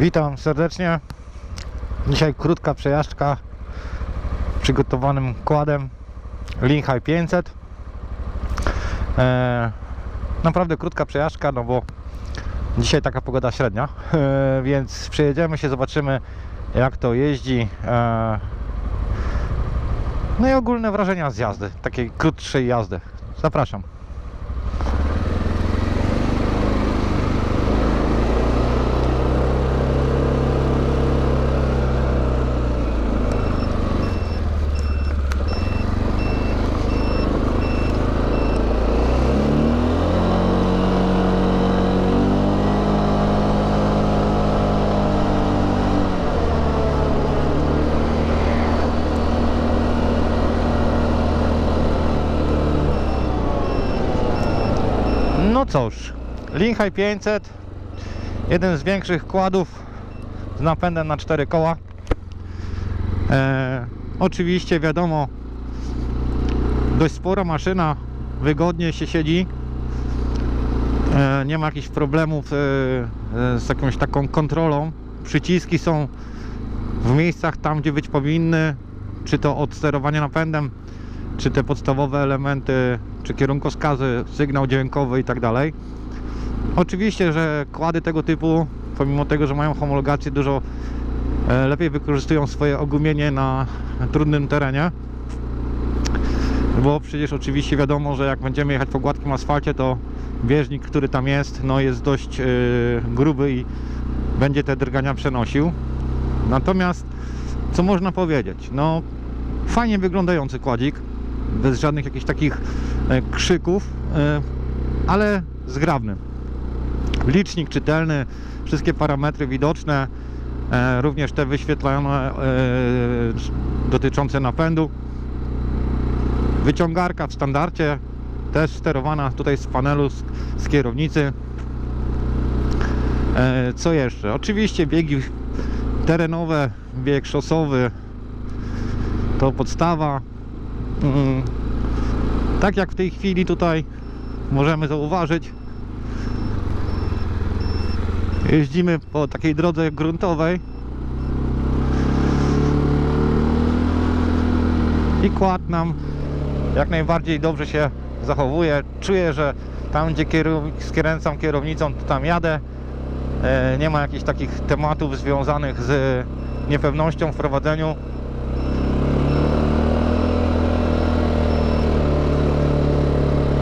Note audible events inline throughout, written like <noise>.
Witam serdecznie. Dzisiaj krótka przejażdżka przygotowanym kładem Linhai 500. E, naprawdę krótka przejażdżka, no bo dzisiaj taka pogoda średnia, <laughs> e, więc przejedziemy się, zobaczymy jak to jeździ. E, no i ogólne wrażenia z jazdy, takiej krótszej jazdy. Zapraszam. No cóż, Linhai 500, jeden z większych kładów z napędem na 4 koła. E, oczywiście wiadomo, dość spora maszyna, wygodnie się siedzi. E, nie ma jakichś problemów e, e, z jakąś taką kontrolą. Przyciski są w miejscach tam, gdzie być powinny, czy to od sterowania napędem, czy te podstawowe elementy, czy kierunkowskazy, sygnał dźwiękowy i tak dalej. Oczywiście, że kłady tego typu, pomimo tego, że mają homologację, dużo e, lepiej wykorzystują swoje ogumienie na trudnym terenie. Bo przecież oczywiście wiadomo, że jak będziemy jechać po gładkim asfalcie, to bieżnik, który tam jest, no jest dość e, gruby i będzie te drgania przenosił. Natomiast co można powiedzieć? No fajnie wyglądający kładzik, bez żadnych jakichś takich e, krzyków, e, ale zgrabny. Licznik czytelny, wszystkie parametry widoczne, e, również te wyświetlone e, dotyczące napędu. Wyciągarka w standardzie, też sterowana tutaj z panelu, z, z kierownicy. Co jeszcze? Oczywiście biegi terenowe, bieg szosowy to podstawa. Mm, Tak jak w tej chwili tutaj możemy zauważyć, jeździmy po takiej drodze gruntowej i kład nam jak najbardziej dobrze się zachowuje. Czuję, że tam gdzie skręcam kierownicą, to tam jadę. E, Nie ma jakichś takich tematów związanych z niepewnością w prowadzeniu.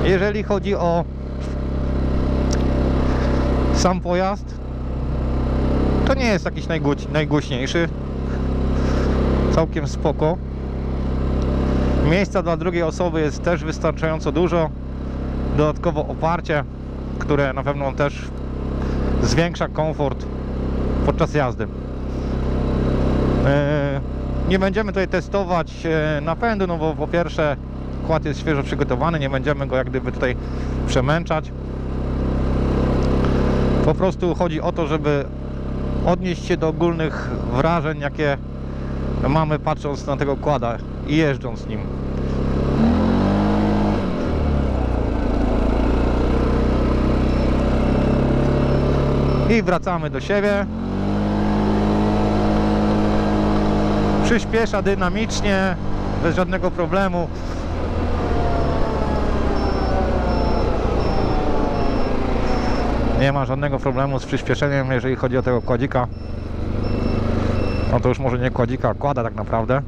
Jeżeli chodzi o sam pojazd, to nie jest jakiś najgłoś- najgłośniejszy. Całkiem spoko. Miejsca dla drugiej osoby jest też wystarczająco dużo. Dodatkowo oparcie, które na pewno też zwiększa komfort podczas jazdy. E, Nie będziemy tutaj testować e, napędu, no bo po pierwsze kład jest świeżo przygotowany, nie będziemy go jak gdyby tutaj przemęczać. Po prostu chodzi o to, żeby odnieść się do ogólnych wrażeń, jakie mamy patrząc na tego kłada i jeżdżąc nim. I wracamy do siebie. Przyspiesza dynamicznie, bez żadnego problemu. Nie ma żadnego problemu z przyspieszeniem, jeżeli chodzi o tego kładzika. No to już może nie kładzika, kłada tak naprawdę.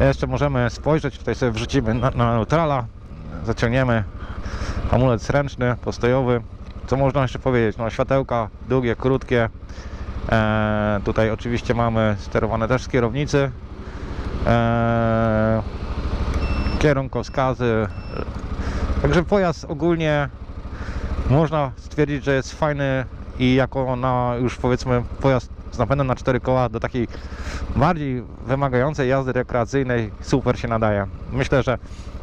Jeszcze możemy spojrzeć, tutaj sobie wrzucimy na, na neutrala, zaciągniemy hamulec ręczny, postojowy. Co można jeszcze powiedzieć? No światełka długie, krótkie. E, tutaj oczywiście mamy sterowane też z kierownicy. E, kierunkowskazy. Także pojazd ogólnie można stwierdzić, że jest fajny i jako na już powiedzmy pojazd z napędem na cztery koła do takiej bardziej wymagającej jazdy rekreacyjnej super się nadaje. Myślę, że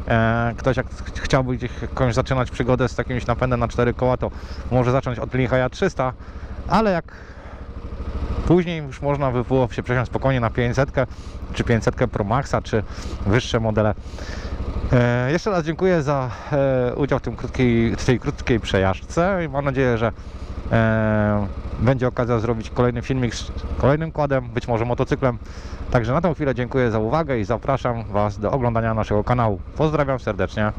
e, ktoś jak ch- chciałby jakąś zaczynać przygodę z jakimś napędem na cztery koła, to może zacząć od Linhaja 300, ale jak później już można by było się przesiąść spokojnie na 500 czy 500 Pro Maxa, czy wyższe modele. E, jeszcze raz dziękuję za e, udział w, tym krótkiej, w tej krótkiej przejażdżce i mam nadzieję, że e, będzie okazja zrobić kolejny filmik z kolejnym kładem, być może motocyklem. Także na tę chwilę dziękuję za uwagę i zapraszam Was do oglądania naszego kanału. Pozdrawiam serdecznie.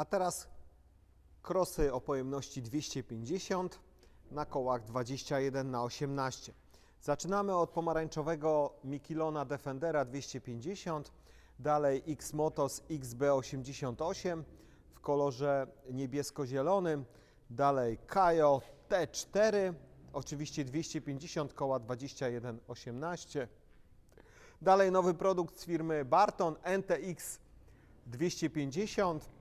A teraz krosy o pojemności 250 na kołach 21 na 18. Zaczynamy od pomarańczowego Mikilona Defendera 250, dalej X-Motos XB88 w kolorze niebiesko-zielonym, dalej Kajo T4, oczywiście 250 koła 2118. Dalej nowy produkt z firmy Barton NTX 250.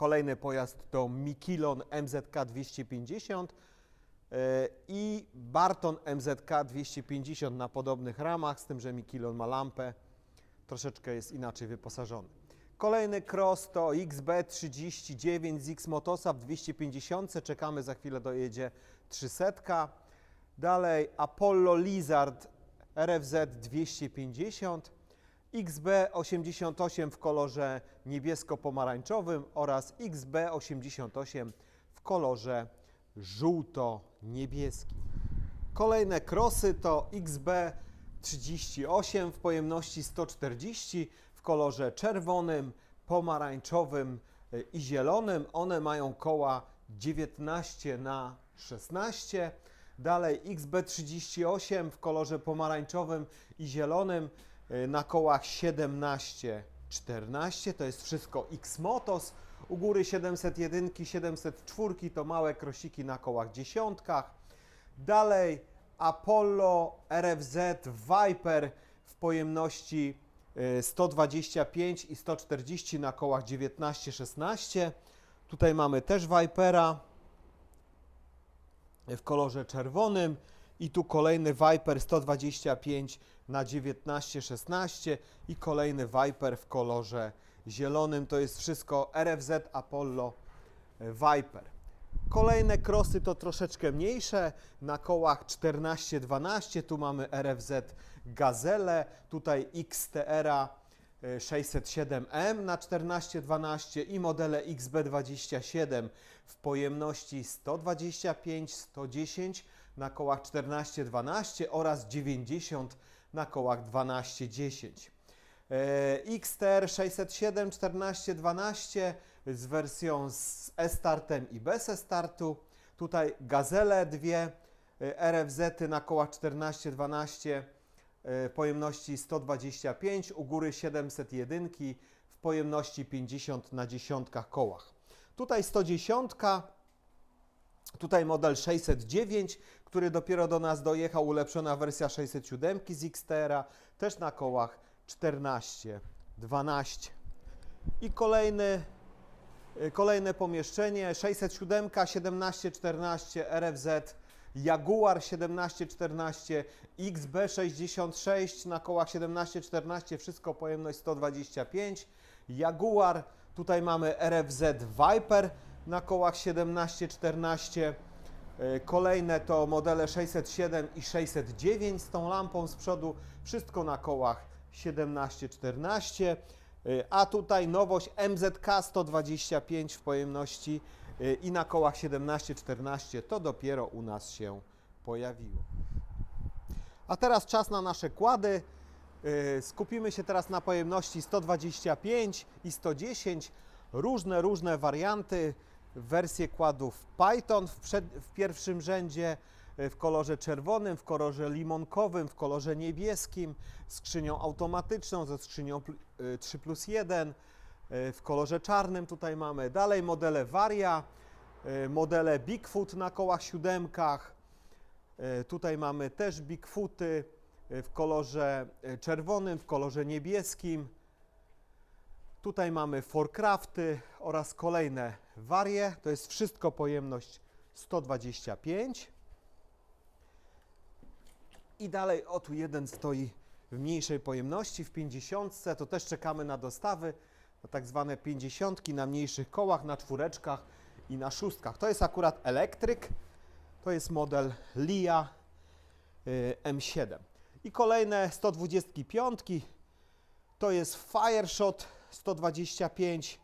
Kolejny pojazd to Mikilon MZK 250 e, i Barton MZK 250 na podobnych ramach, z tym, że Mikilon ma lampę, troszeczkę jest inaczej wyposażony. Kolejny cross to XB39 z X-Motosa w 250, czekamy, za chwilę dojedzie 300. Dalej Apollo Lizard RFZ 250, XB88 w kolorze niebiesko-pomarańczowym oraz XB88 w kolorze żółto-niebieskim. Kolejne krosy to XB38 w pojemności 140 w kolorze czerwonym, pomarańczowym y, i zielonym. One mają koła 19 na 16. Dalej XB38 w kolorze pomarańczowym i zielonym na kołach 17 14. To jest wszystko X-Motos. U góry 701, 704 to małe krosiki na kołach dziesiątkach. Dalej Apollo RFZ Viper w pojemności y, 125 i 140 na kołach 19-16. Tutaj mamy też Vipera w kolorze czerwonym i tu kolejny Viper 125 na 19-16 i kolejny Viper w kolorze zielonym. To jest wszystko RFZ Apollo e, Viper. Kolejne krosy to troszeczkę mniejsze, na kołach 14-12, tu mamy RFZ Gazelle, tutaj XTR e, 607M na 14-12 i modele XB27 w pojemności 125, 110 na kołach 14-12 oraz 90 na kołach 12-10. E, XTR 607 14 12 z wersją z e-startem i bez e-startu. Tutaj Gazele dwie e, RFZ na kołach 14 12 e, pojemności 125, u góry 701 w pojemności 50 na dziesiątkach kołach. Tutaj 110, tutaj model 609, który dopiero do nas dojechał, ulepszona wersja 607 z XTR-a, też na kołach 14, 12. I kolejny, y, kolejne pomieszczenie 607, 17, 14 RFZ, Jaguar 17, 14, XB66 na kołach 17, 14, wszystko pojemność 125. Jaguar, tutaj mamy RFZ Viper na kołach 17, 14. E, Kolejne to modele 607 i 609 z tą lampą z przodu, wszystko na kołach 17-14. E, A tutaj nowość MZK 125 w pojemności e, i na kołach 17-14 to dopiero u nas się pojawiło. A teraz czas na nasze kłady. Skupimy się teraz na pojemności 125 i 110. Różne, różne warianty, wersje kładów Python w, przed, w pierwszym rzędzie, yy, w kolorze czerwonym, w kolorze limonkowym, w kolorze niebieskim, skrzynią automatyczną ze skrzynią pl- yy, 3 plus 1, yy, w kolorze czarnym tutaj mamy. Dalej modele Varia, modele Bigfoot na kołach siódemkach, E, Tutaj mamy też Bigfooty e, w kolorze e, czerwonym, w kolorze niebieskim. Tutaj mamy Forcrafty oraz kolejne warie. To jest wszystko pojemność 125. I dalej, o tu jeden stoi w mniejszej pojemności, w 50. To też czekamy na dostawy, na tak zwane 50 na mniejszych kołach, na czwóreczkach i na szóstkach. To jest akurat elektryk. To jest model LIA y, M7. I kolejne 125. To jest Fireshot 125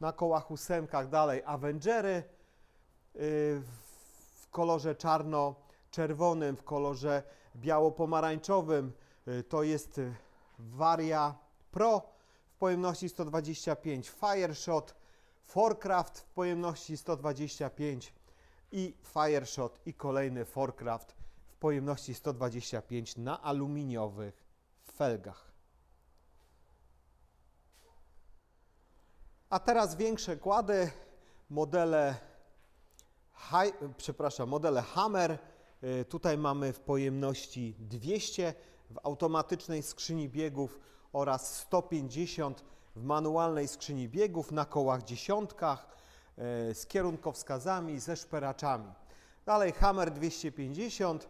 na kołach ósemkach. Dalej Avengery y, w kolorze czarno-czerwonym, w kolorze biało-pomarańczowym. Y, To jest Varia Pro w pojemności 125. Fireshot Forecraft w pojemności 125 i Fireshot i kolejny Forecraft w pojemności 125 na aluminiowych felgach. A teraz większe kłady, modele, Hi, przepraszam, modele Hammer. Y, Tutaj mamy w pojemności 200 w automatycznej skrzyni biegów oraz 150 w manualnej skrzyni biegów na kołach dziesiątkach y, z kierunkowskazami, ze szperaczami. Dalej Hammer 250,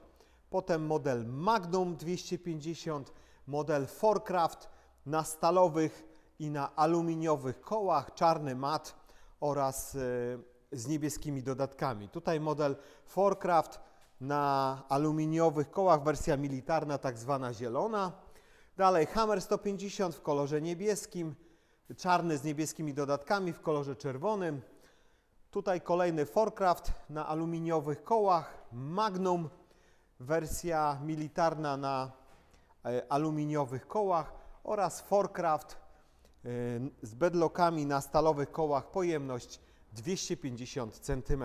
potem model Magnum 250, model Forecraft na stalowych i na aluminiowych kołach, czarny mat oraz y, z niebieskimi dodatkami. Tutaj model Forecraft na aluminiowych kołach, wersja militarna, tak zwana zielona. Dalej Hammer 150 w kolorze niebieskim, czarny z niebieskimi dodatkami w kolorze czerwonym. Tutaj kolejny Forecraft na aluminiowych kołach, Magnum, wersja militarna na e, aluminiowych kołach oraz Forecraft e, z bedlockami na stalowych kołach, pojemność 250 cm.